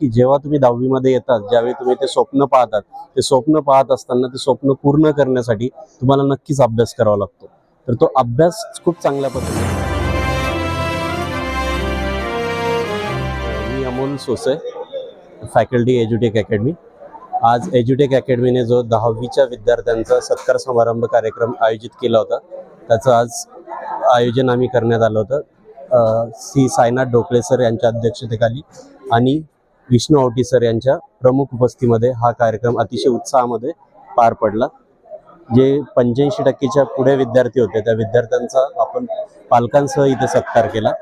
की जेव्हा तुम्ही दहावीमध्ये येतात ज्यावेळी तुम्ही ते स्वप्न पाहतात ते स्वप्न पाहत असताना ते स्वप्न पूर्ण करण्यासाठी तुम्हाला नक्कीच अभ्यास करावा लागतो. तर तो अभ्यास खूप चांगल्या पद्धतीने मी अमोल सोसे फॅकल्टी एज्युटेक अकॅडमी. आज एज्युटेक अकॅडमीने जो दहावीच्या विद्यार्थ्यांचा सत्कार समारंभ कार्यक्रम आयोजित केला होता त्याचं आज आयोजन आम्ही करण्यात आलं होतं. सी साईनाथ डोकळे सर यांच्या अध्यक्षतेखाली आणि विष्णू आवटी सर यांच्या प्रमुख उपस्थितीमध्ये हा कार्यक्रम अतिशय उत्साहामध्ये पार पडला. जे पंच्याऐंशी टक्केच्या पुढे विद्यार्थी होते त्या विद्यार्थ्यांचा आपण पालकांसह इथे सत्कार केला.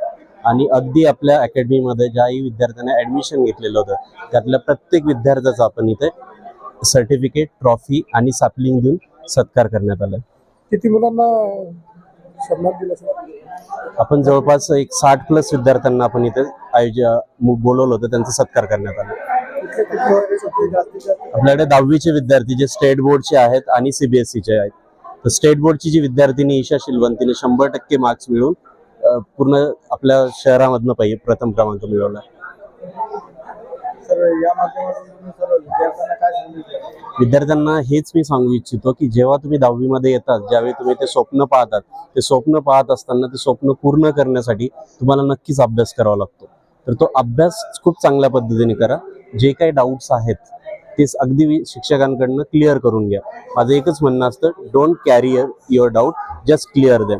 आणि अगदी आपल्या अकॅडमीमध्ये ज्याही विद्यार्थ्यांना ॲडमिशन घेतलेलं होतं त्यातल्या प्रत्येक विद्यार्थ्याचा आपण इथे सर्टिफिकेट ट्रॉफी आणि सॅपलिंग देऊन सत्कार करण्यात आला. किती मुलांना दिला आपण जवळपास एक साठ प्लस विद्यार्थ्यांना आपण इथे आयोज बोलवलं होतं त्यांचा सत्कार करण्यात आला. आपल्याकडे दहावीचे विद्यार्थी जे स्टेट बोर्डचे आहेत आणि सीबीएसईचे आहेत. तर स्टेट बोर्डची जी विद्यार्थिनी ईशा शिलवंतीने शंभर टक्के मार्क्स मिळवून अ, पूर्ण आपल्या शहरामधनं पाहिजे प्रथम क्रमांक मिळवला. विद्यार्थ्यांना हेच मी सांगू इच्छितो की जेव्हा तुम्ही दहावीमध्ये येतात ज्यावेळी तुम्ही ते स्वप्न पाहतात ते स्वप्न पाहत असताना ते स्वप्न पूर्ण करण्यासाठी तुम्हाला नक्कीच अभ्यास करावा लागतो. तर तो अभ्यास खूप चांगल्या पद्धतीने करा. जे काही डाऊट्स आहेत ते अगदी शिक्षकांकडनं क्लिअर करून घ्या. माझं एकच म्हणणं असतं don't carry your doubt just clear them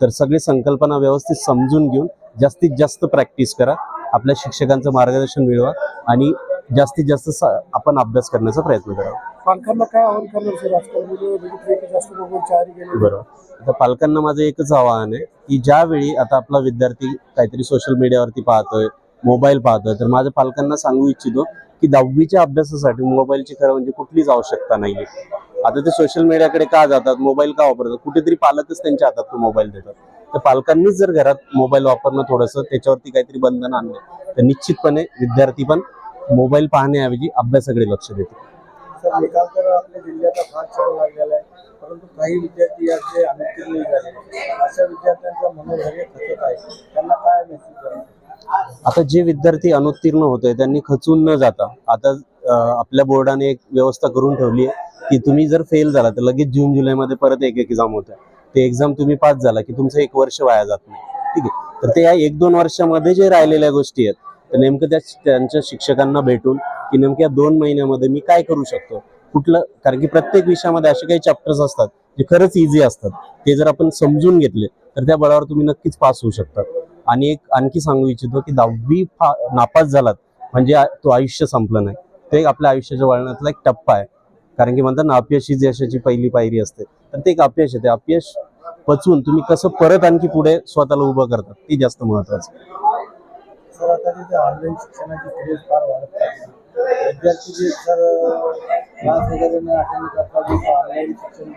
तर सगळी संकल्पना व्यवस्थित समजून घेऊन जास्तीत जास्त प्रॅक्टिस करा. आपल्या शिक्षकांचं मार्गदर्शन मिळवा आणि जास्तीत जास्त आपण अभ्यास करण्याचा प्रयत्न करावा. पालकांना काय आवाहन करणार बरोबर. आता पालकांना माझं एकच आवाहन आहे की ज्यावेळी आता आपला विद्यार्थी काहीतरी सोशल मीडियावरती पाहतोय मोबाईल पाहतोय तर माझ्या पालकांना सांगू इच्छितो की दहावीच्या अभ्यासासाठी मोबाईलची खरं म्हणजे कुठलीच आवश्यकता नाहीये. आता ते सोशल मीडियाकडे का जातात? मोबाईल का वापरतात? कुठेतरी पालकच त्यांच्या हातात तो मोबाईल देतात. तर पालकांनीच जर घरात मोबाईल वापरणं थोडंसं त्याच्यावरती काहीतरी बंधन आणलं तर निश्चितपणे विद्यार्थी पण मोबाईल पाहण्याऐवजी अभ्यासाकडे लक्ष देतील सर निकाल तर आपल्या जिल्ह्याचा फार छान लागलेला आहे. परंतु काही विद्यार्थी आज जे अनुत्तीर्ण झाले अशा विद्यार्थ्यांचं मनोधैर्य खचत आहे. त्यांना काय मेसेज करणार आता जे विद्यार्थी अनुत्तीर्ण होते त्यांनी खचून न जाता आता आपल्या बोर्डाने एक व्यवस्था करून ठेवली आहे की तुम्ही जर फेल झाला तर लगेच जून जुलैमध्ये परत एक एक्झाम होते ते एक्झाम तुम्ही पास झाला की तुमचं एक वर्ष वाया जात नाही. ठीक आहे. तर ते या एक दोन वर्षामध्ये जे राहिलेल्या गोष्टी आहेत तर नेमकं त्या त्यांच्या शिक्षकांना भेटून की नेमक्या दोन महिन्यामध्ये मी काय करू शकतो? कुठलं? कारण की प्रत्येक विषयामध्ये असे काही चॅप्टर्स असतात जे खरंच इझी असतात. ते जर आपण समजून घेतले तर त्या बळावर तुम्ही नक्कीच पास होऊ शकतात. आणि एक आणखी सांगू इच्छितो की दहावी फा- नापास झालात म्हणजे तो आयुष्य संपलं नाही. ते आपल्या आयुष्याच्या वळणातला एक टप्पा आहे. कारण की म्हणतात ना अपयश हीच यशाची पहिली पायरी असते. तर ते एक अपयश आहे ते अपयश पचवून तुम्ही कसं परत आणखी पुढे स्वतःला उभं करतात ते जास्त महत्वाचं आहे. सर आता तिथे ऑनलाईन शिक्षणाची क्रेज फार वाढत आहे. विद्यार्थी जे सर क्लास वगैरे न अटेंड करतात ऑनलाईन शिक्षण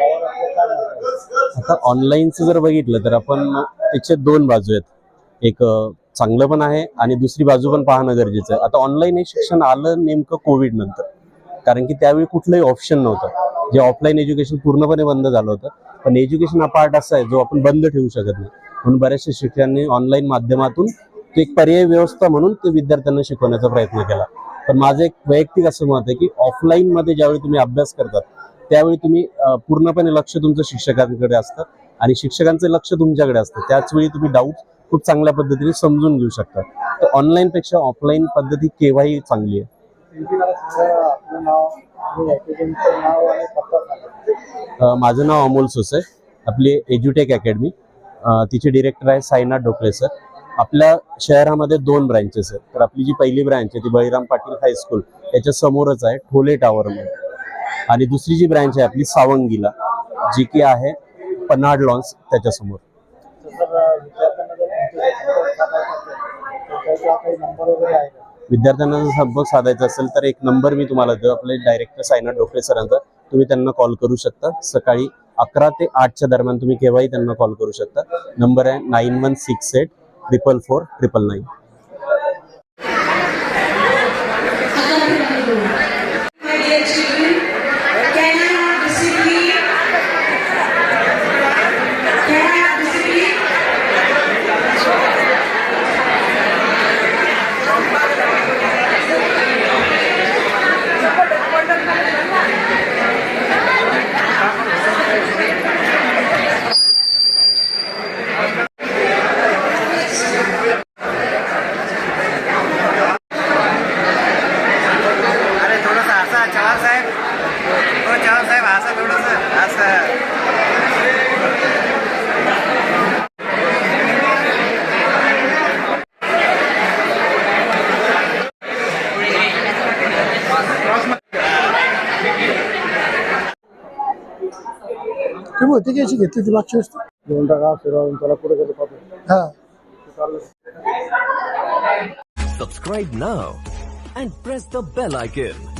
यावर आपलं काय मत आहे? आता ऑनलाईनचं जर बघितलं तर आपण त्याचे दोन बाजू आहेत. एक अं, चांगलं पण आहे आणि दुसरी बाजू पण पाहणं गरजेचं आहे. आता ऑनलाईन हे शिक्षण आलं नेमकं कोविड नंतर. कारण की त्यावेळी कुठलंही ऑप्शन नव्हतं. जे ऑफलाईन एज्युकेशन पूर्णपणे बंद झालं होतं. पण एज्युकेशन हा पार्ट असा आहे जो आपण बंद ठेवू शकत नाही. म्हणून बऱ्याचशा शिक्षकांनी ऑनलाईन माध्यमातून एक पर्याय व्यवस्था म्हणून ते विद्यार्थ्यांना शिकवण्याचा प्रयत्न केला. पण माझं एक वैयक्तिक असं मत आहे की ऑफलाईन मध्ये ज्यावेळी तुम्ही अभ्यास करतात त्यावेळी तुम्ही पूर्णपणे लक्ष तुमचं शिक्षकांकडे असतं आणि शिक्षकांचं लक्ष तुमच्याकडे असतं. त्याचवेळी तुम्ही डाऊट खूप चांगल्या पद्धतीने समजून घेऊ शकता. तर ऑनलाईनपेक्षा ऑफलाईन पद्धती केव्हाही चांगली आहे? माझं नाव अमोल सोसे आपली एज्युटेक अकॅडमी तिचे डिरेक्टर आहे साईनाथ ढोकळे सर आपल्या शहरामध्ये दोन ब्रँचेस आहेत. तर आपली जी पहिली ब्रँच आहे ती बळीराम पाटील हायस्कूल याच्या समोरच आहे ठोले टावरमध्ये आणि दुसरी जी ब्रँच आहे आपली सावंगीला जी की आहे पन्हाड लॉन्स त्याच्यासमोर विद्यार्थ्यांना जर संपर्क साधायचा असेल तर एक नंबर मी तुम्हाला देऊ आपले डायरेक्टर साईनाथ डोकळे सरांचा. तुम्ही त्यांना कॉल करू शकता. सकाळी अकरा ते आठच्या दरम्यान तुम्ही केव्हाही त्यांना कॉल करू शकता. नंबर आहे nine one six eight triple four triple nine Chavan saheb. हो चव्हाण साहेब असं थोडंसं असं ती होती की अशी घेतली ती मागची टाका फिरवून त्याला कुठे गेले पाहतो. हा. Subscribe now and press the bell icon